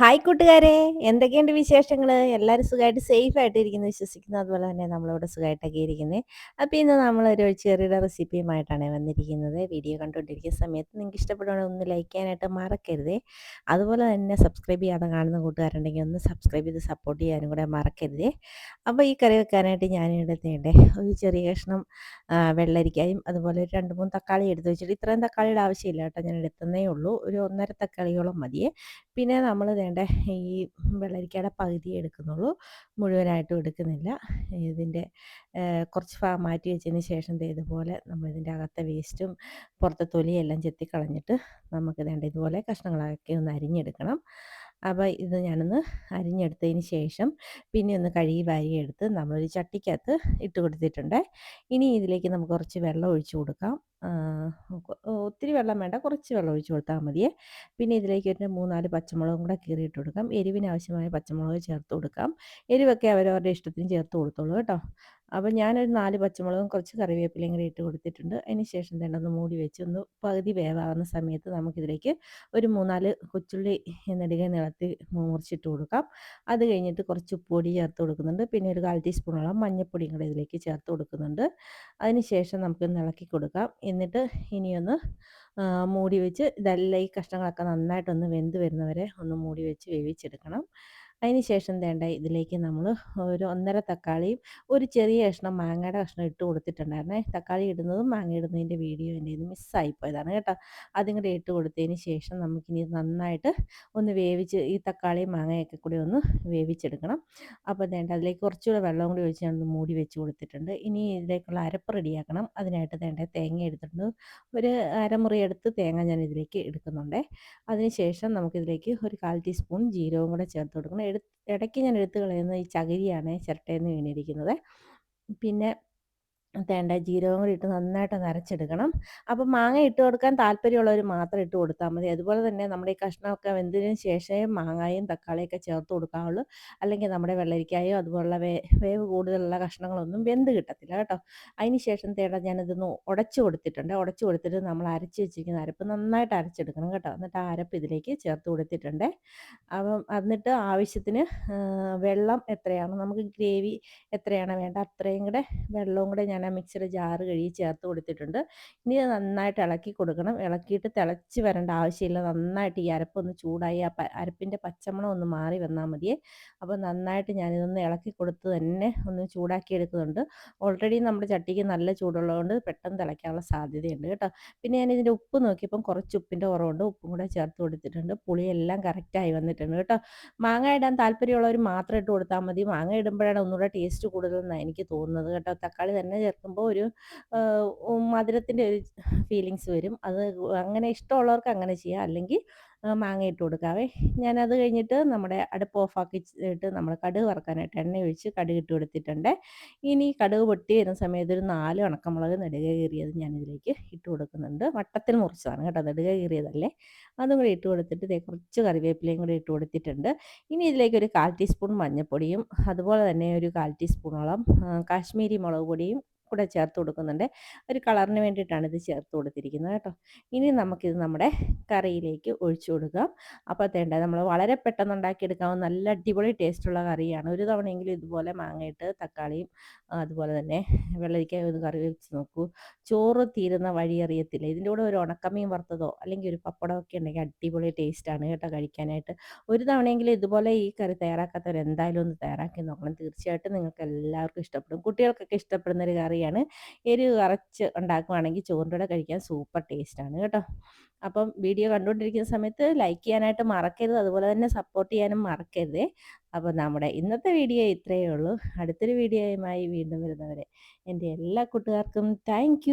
Hi കൂട്ടുകാരെ. എന്തൊക്കെയുണ്ട് വിശേഷങ്ങൾ എല്ലാവരും സുഖമായിട്ട് സേഫ് ആയിട്ട് ഇരിക്കുന്നു വിശ്വസിക്കുന്നു. അതുപോലെ തന്നെ നമ്മളിവിടെ സുഖമായിട്ടൊക്കെ ഇരിക്കുന്നത് അപ്പോൾ ഇന്ന് നമ്മളൊരു ചെറിയുടെ റെസിപ്പിയുമായിട്ടാണ് വന്നിരിക്കുന്നത്. വീഡിയോ കണ്ടുകൊണ്ടിരിക്കുന്ന സമയത്ത് നിങ്ങൾക്ക് ഇഷ്ടപ്പെടുകയാണെങ്കിൽ ഒന്ന് ലൈക്ക് ചെയ്യാനായിട്ട് മറക്കരുതേ. അതുപോലെ തന്നെ സബ്സ്ക്രൈബ് ചെയ്യാതെ കാണുന്ന കൂട്ടുകാരുണ്ടെങ്കിൽ ഒന്ന് സബ്സ്ക്രൈബ് ചെയ്ത് സപ്പോർട്ട് ചെയ്യാനും കൂടെ മറക്കരുതേ. അപ്പോൾ ഈ കറി വെക്കാനായിട്ട് ഞാൻ എടുത്തേണ്ടേ ഒരു ചെറിയ കഷ്ണം വെള്ളരിക്കായും അതുപോലെ ഒരു രണ്ട് മൂന്ന് തക്കാളി എടുത്ത് വെച്ചിട്ട് ഇത്രയും തക്കാളിയുടെ ആവശ്യമില്ല കേട്ടോ. ഞാൻ എടുത്തതേ ഉള്ളൂ. ഒരു ഒന്നര തക്കാളിയോളം മതിയേ. പിന്നെ നമ്മൾ വേണ്ട ഈ വെള്ളരിക്കയുടെ പകുതി എടുക്കുന്നുള്ളൂ. മുഴുവനായിട്ടും എടുക്കുന്നില്ല. ഇതിന്റെ കുറച്ച് ഭാഗം മാറ്റി വെച്ചതിന് ശേഷം ഇതുപോലെ നമ്മൾ ഇതിന്റെ അകത്തെ വേസ്റ്റും പുറത്തെ തൊലിയെല്ലാം ചെത്തി കളഞ്ഞിട്ട് നമുക്ക് വേണ്ട ഇതുപോലെ കഷ്ണങ്ങളാക്കി ഒന്ന് അരിഞ്ഞെടുക്കണം. അപ്പോൾ ഇത് ഞാനൊന്ന് അരിഞ്ഞെടുത്തതിന് ശേഷം പിന്നെ ഒന്ന് കഴുകി വാരിയെടുത്ത് നമ്മളൊരു ചട്ടിക്കകത്ത് ഇട്ട് കൊടുത്തിട്ടുണ്ട്. ഇനി ഇതിലേക്ക് നമുക്ക് കുറച്ച് വെള്ളം ഒഴിച്ചു കൊടുക്കാം. ഒത്തിരി വെള്ളം വേണ്ട കുറച്ച് വെള്ളം ഒഴിച്ച് കൊടുത്താൽ മതിയേ. പിന്നെ ഇതിലേക്ക് ഒരു മൂന്നാൽ പച്ചമുളകും കൂടെ കീറിയിട്ട് കൊടുക്കാം. എരിവിന് ആവശ്യമായ പച്ചമുളക് ചേർത്ത് കൊടുക്കാം. എരിവൊക്കെ അവരവരുടെ ഇഷ്ടത്തിന് ചേർത്ത് കൊടുത്തോളൂ കേട്ടോ. അപ്പോൾ ഞാനൊരു നാല് പച്ചമുളകും കുറച്ച് കറിവേപ്പിലയും കൂടി ഇട്ട് കൊടുത്തിട്ടുണ്ട്. അതിന് ശേഷം തന്നെ ഒന്ന് മൂടി വെച്ച് ഒന്ന് പകുതി വേവാകുന്ന സമയത്ത് നമുക്കിതിലേക്ക് ഒരു മൂന്നാൽ കൊച്ചുള്ളി നെടുക നിളത്തി മുറിച്ചിട്ട് കൊടുക്കാം. അത് കഴിഞ്ഞിട്ട് കുറച്ച് ഉപ്പുപൊടി ചേർത്ത് കൊടുക്കുന്നുണ്ട്. പിന്നെ ഒരു കാൽ ടീസ്പൂണോളം മഞ്ഞൾപ്പൊടിയും കൂടെ ഇതിലേക്ക് ചേർത്ത് കൊടുക്കുന്നുണ്ട്. അതിന് ശേഷം നമുക്ക് ഇളക്കി കൊടുക്കാം. എന്നിട്ട് ഇനിയൊന്ന് മൂടി വെച്ച് ഇതെല്ലാം ഈ കഷ്ണങ്ങളൊക്കെ നന്നായിട്ടൊന്ന് വെന്ത് വരുന്നവരെ ഒന്ന് മൂടി വെച്ച് വേവിച്ചെടുക്കണം. അതിന് ശേഷം വേണ്ട ഇതിലേക്ക് നമ്മൾ ഒരു ഒന്നര തക്കാളിയും ഒരു ചെറിയ കഷ്ണം മാങ്ങയുടെ കഷ്ണം ഇട്ട് കൊടുത്തിട്ടുണ്ടായിരുന്നേ. തക്കാളി ഇടുന്നതും മാങ്ങ ഇടുന്നതിന്റെ വീഡിയോ എന്റെ ഇത് മിസ്സായിപ്പോയതാണ് കേട്ടോ. അതും കൂടെ ഇട്ട് കൊടുത്തതിന് ശേഷം നമുക്കിനി നന്നായിട്ട് ഒന്ന് വേവിച്ച് ഈ തക്കാളിയും മാങ്ങയൊക്കെ കൂടി ഒന്ന് വേവിച്ചെടുക്കണം. അപ്പോൾ വേണ്ട അതിലേക്ക് കുറച്ചുകൂടെ വെള്ളം കൂടി ഒഴിച്ച് ഞാനൊന്ന് മൂടി വെച്ച് കൊടുത്തിട്ടുണ്ട്. ഇനി ഇതിലേക്കുള്ള അരപ്പ് റെഡിയാക്കണം. അതിനായിട്ട് വേണ്ട തേങ്ങ എടുത്തിട്ടുണ്ട്. ഒരു അരമുറി എടുത്ത് തേങ്ങ ഞാൻ ഇതിലേക്ക് എടുക്കുന്നുണ്ട്. അതിനുശേഷം നമുക്കിതിലേക്ക് ഒരു കാൽ ടീസ്പൂൺ ജീരകവും കൂടെ ചേർത്ത് കൊടുക്കണം. എടു ഇടയ്ക്ക് ഞാൻ എടുത്ത് കളയുന്നത് ഈ ചകിരിയാണ് ചിരട്ടയിൽ നിന്ന് വീണിരിക്കുന്നത്. പിന്നെ തേണ്ട ജീരകം കൂടി ഇട്ട് നന്നായിട്ട് നരച്ചെടുക്കണം. അപ്പം മാങ്ങ ഇട്ട് കൊടുക്കാൻ താല്പര്യമുള്ളവർ മാത്രം ഇട്ട് കൊടുത്താൽ മതി. അതുപോലെ തന്നെ നമ്മുടെ ഈ കഷ്ണമൊക്കെ വെന്തതിന് ശേഷമേ മാങ്ങായും തക്കാളിയൊക്കെ ചേർത്ത് കൊടുക്കാവുള്ളൂ. അല്ലെങ്കിൽ നമ്മുടെ വെള്ളരിക്കായോ അതുപോലുള്ള വേ വേവ് കൂടുതലുള്ള കഷ്ണങ്ങളൊന്നും വെന്ത് കിട്ടത്തില്ല കേട്ടോ. അതിന് ശേഷം തേട ഞാനിതൊന്ന് ഉടച്ചു കൊടുത്തിട്ടുണ്ട്. ഉടച്ചു കൊടുത്തിട്ട് നമ്മൾ അരച്ച് വെച്ചിരിക്കുന്ന അരപ്പ് നന്നായിട്ട് അരച്ചെടുക്കണം കേട്ടോ. എന്നിട്ട് ആ അരപ്പ് ഇതിലേക്ക് ചേർത്ത് കൊടുത്തിട്ടുണ്ട്. അപ്പം എന്നിട്ട് ആവശ്യത്തിന് വെള്ളം എത്രയാണ് നമുക്ക് ഗ്രേവി എത്രയാണ് വേണ്ട അത്രയും കൂടെ വെള്ളവും കൂടെ ഞാൻ ഞാൻ ആ മിക്സിയുടെ ജാറ് കഴുകി ചേർത്ത് കൊടുത്തിട്ടുണ്ട്. ഇനി നന്നായിട്ട് ഇളക്കി കൊടുക്കണം. ഇളക്കിയിട്ട് തിളച്ച് വരേണ്ട ആവശ്യമില്ല. നന്നായിട്ട് ഈ അരപ്പൊന്ന് ചൂടായി ആ അരപ്പിന്റെ പച്ചമണം ഒന്ന് മാറി വന്നാൽ മതിയേ. അപ്പോൾ നന്നായിട്ട് ഞാനിതൊന്ന് ഇളക്കി കൊടുത്ത് തന്നെ ഒന്ന് ചൂടാക്കി എടുക്കുന്നുണ്ട് ഓൾറെഡി നമ്മുടെ ചട്ടിക്ക് നല്ല ചൂടുള്ളതുകൊണ്ട് പെട്ടെന്ന് തിളയ്ക്കാനുള്ള സാധ്യതയുണ്ട് കേട്ടോ. പിന്നെ ഞാൻ ഇതിന്റെ ഉപ്പ് നോക്കിയപ്പം കുറച്ച് ഉപ്പിന്റെ കുറവുണ്ട്. ഉപ്പും കൂടെ ചേർത്ത് കൊടുത്തിട്ടുണ്ട്. പുളിയെല്ലാം കറക്റ്റായി വന്നിട്ടുണ്ട് കേട്ടോ. മാങ്ങ ഇടാൻ താല്പര്യമുള്ളവർ മാത്രം ഇട്ട് കൊടുത്താൽ മതി. മാങ്ങ ഇടുമ്പോഴാണ് ഒന്നുകൂടെ ടേസ്റ്റ് കൂടുതലെന്നാണ് എനിക്ക് തോന്നുന്നത് കേട്ടോ. തക്കാളി തന്നെ ചേർക്കുമ്പോൾ ഒരു മധുരത്തിന്റെ ഒരു ഫീലിങ്സ് വരും. അത് അങ്ങനെ ഇഷ്ടമുള്ളവർക്ക് അങ്ങനെ ചെയ്യാം. അല്ലെങ്കിൽ മാങ്ങ ഇട്ട് കൊടുക്കാവേ. ഞാനത് കഴിഞ്ഞിട്ട് നമ്മുടെ അടുപ്പ് ഓഫാക്കിയിട്ട് നമ്മൾ കടുക് വറക്കാനായിട്ട് എണ്ണ ഒഴിച്ച് കടുക് ഇട്ട് കൊടുത്തിട്ടുണ്ട്. ഇനി കടുക് പൊട്ടി വരുന്ന സമയത്ത് ഒരു നാല് ഉണക്കമുളക് നെടുക കീറിയത് ഞാനിതിലേക്ക് ഇട്ട് കൊടുക്കുന്നുണ്ട്. വട്ടത്തിൽ മുറിച്ചതാണ് കേട്ടോ നെടുക കീറിയതല്ലേ? അതും കൂടി ഇട്ട് കൊടുത്തിട്ട് ഇതേ കുറച്ച് കറിവേപ്പിലയും കൂടി ഇട്ട് കൊടുത്തിട്ടുണ്ട്. ഇനി ഇതിലേക്ക് ഒരു കാൽ ടീസ്പൂൺ മഞ്ഞൾപ്പൊടിയും അതുപോലെ തന്നെ ഒരു കാൽ ടീസ്പൂണോളം കാശ്മീരി മുളക് പൊടിയും കൂടെ ചേർത്ത് കൊടുക്കുന്നുണ്ട്. ഒരു കളറിന് വേണ്ടിയിട്ടാണ് ഇത് ചേർത്ത് കൊടുത്തിരിക്കുന്നത് കേട്ടോ. ഇനി നമുക്കിത് നമ്മുടെ കറിയിലേക്ക് ഒഴിച്ചു കൊടുക്കാം. അപ്പോൾ തേണ്ട നമ്മൾ വളരെ പെട്ടെന്ന് ഉണ്ടാക്കിയെടുക്കാവുന്ന നല്ല അടിപൊളി ടേസ്റ്റുള്ള കറിയാണ്. ഒരു തവണയെങ്കിലും ഇതുപോലെ മാങ്ങയിട്ട് തക്കാളിയും അതുപോലെ തന്നെ വെള്ളരിക്ക ഒന്ന് കറി വെച്ച് നോക്കൂ. ചോറ് തീരുന്ന വഴി അറിയത്തില്ല. ഇതിന്റെ കൂടെ ഒരു ഉണക്കമീൻ വറുത്തതോ അല്ലെങ്കിൽ ഒരു പപ്പടമൊക്കെ ഉണ്ടെങ്കിൽ അടിപൊളി ടേസ്റ്റാണ് കേട്ടോ കഴിക്കാനായിട്ട്. ഒരു തവണയെങ്കിലും ഇതുപോലെ ഈ കറി തയ്യാറാക്കാത്തവർ എന്തായാലും ഒന്ന് തയ്യാറാക്കി നോക്കണം. തീർച്ചയായിട്ടും നിങ്ങൾക്ക് എല്ലാവർക്കും ഇഷ്ടപ്പെടും. കുട്ടികൾക്കൊക്കെ ഇഷ്ടപ്പെടുന്ന ഒരു കറി കറിയാണ്. എരിവ് കറച്ച് ഉണ്ടാക്കുവാണെങ്കിൽ ചോറിന്റെ കൂടെ കഴിക്കാൻ സൂപ്പർ ടേസ്റ്റ് ആണ് കേട്ടോ. അപ്പം വീഡിയോ കണ്ടുകൊണ്ടിരിക്കുന്ന സമയത്ത് ലൈക്ക് ചെയ്യാനായിട്ട് മറക്കരുത്. അതുപോലെ തന്നെ സപ്പോർട്ട് ചെയ്യാനും മറക്കരുതേ. അപ്പോൾ നമ്മുടെ ഇന്നത്തെ വീഡിയോ ഇത്രയേ ഉള്ളൂ. അടുത്തൊരു വീഡിയോയുമായി വീണ്ടും വരുന്നവരെ എന്റെ എല്ലാ കൂട്ടുകാർക്കും താങ്ക്